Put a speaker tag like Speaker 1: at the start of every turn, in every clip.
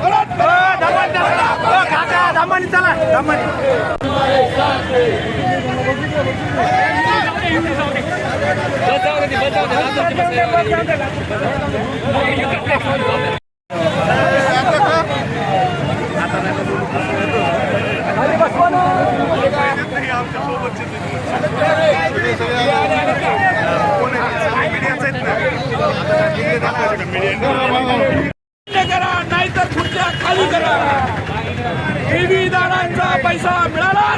Speaker 1: परत करा परत करा आमच्या ठेवी परत करा नाहीतर खुर्च्या खाली करा. ठेवीदारांचा पैसा मिळाला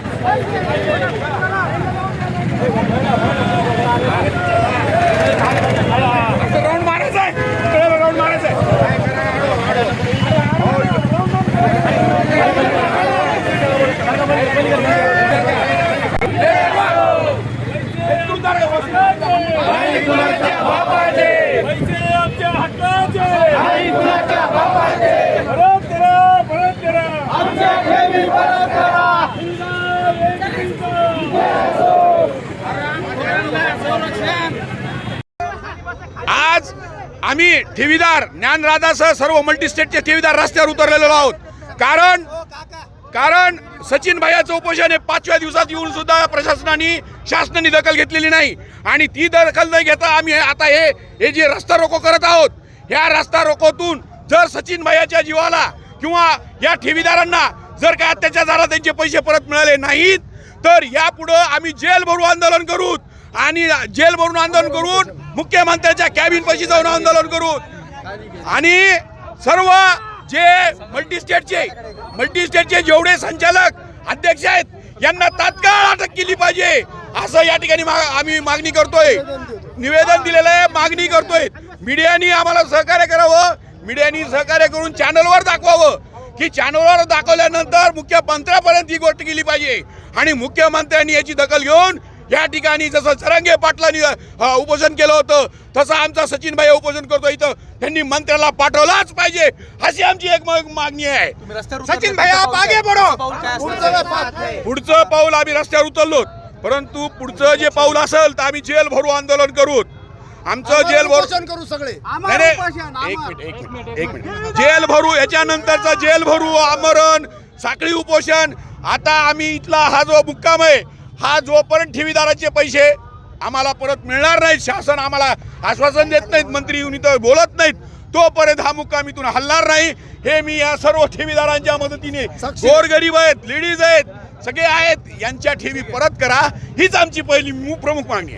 Speaker 1: राऊंड मारायचा आहे राऊंड मारायचा आहे पैसे आमच्या हक्काचे परत करा परत करा आमच्या ठेवी परत आज आम्ही ठेवीदार ज्ञानराजासह सर्व मल्टीस्टेटचे ठेवीदार रस्त्यावर उतरलेलो आहोत. कारण कारण सचिन भाईचं उपोषण हे पाचव्या दिवसात येऊन सुद्धा प्रशासनाने शासनाने दखल घेतलेली नाही. आणि ती दखल न घेता आम्ही हे- आता हे हे जे रस्ता रोको करत आहोत ह्या रस्ता रोकोतून जर सचिन भाईच्या जीवाला किंवा या ठेवीदारांना जर का अत्याचार झाला त्यांचे पैसे परत मिळाले नाहीत तर यापुढं आम्ही जेल भरू आंदोलन करू आणि जेल भरून आंदोलन करून मुख्यमंत्र्यांच्या कॅबिन पैसे जाऊन आंदोलन करू. आणि सर्व जे मल्टी स्टेटचे मल्टी स्टेटचे जेवढे संचालक अध्यक्ष आहेत यांना तात्काळ अटक केली पाहिजे. असं या ठिकाणी मा- आम्ही मागणी करतोय. निवेदन दिलेलं आहे मागणी करतोय. मीडियानी आम्हाला सहकार्य करावं. मीडियानी सहकार्य करून चॅनलवर दाखवावं. की चॅनलवर दाखवल्यानंतर मुख्यमंत्र्यापर्यंत ही गोष्ट गेली पाहिजे. आणि मुख्यमंत्र्यांनी याची दखल घेऊन या ठिकाणी जसं जरांगे पाटलांनी उपोषण केलं होतं तसं आमचा सचिन भाई उपोषण करतो इथं. त्यांनी मंत्र्याला पाठवलाच पाहिजे. अशी आमची एक मा- मागणी आहे. सचिन भाई आप आगे बढो. पुढचं पाऊल आम्ही रस्त्यावर उचललो परंतु पुढचं जे पाऊल असेल तर आम्ही जेल भरू आंदोलन करू आमचं जेल भरू
Speaker 2: करू सगळे.
Speaker 1: नाही, नाही. एक मिनिट एक मिनिट एक मिनिट. जेल भरू याच्यानंतरचं जेल भरू आमरण साखळी उपोषण. आता आम्ही इथला हा जो मुक्काम आहे हा जोपर्यंत ठेवीदाराचे पैसे आम्हाला परत मिळणार नाहीत शासन आम्हाला आश्वासन देत नाहीत मंत्री येऊन इथं बोलत नाहीत तोपर्यंत हा मुक्काम इथून हलणार नाही. हे मी या सर्व ठेवीदारांच्या मदतीने
Speaker 2: साक्षी.
Speaker 1: गोरगरीब आहेत लेडीज आहेत सगळे आहेत यांच्या ठेवी परत करा. हीच आमची पहिली मु- प्रमुख मागणी आहे.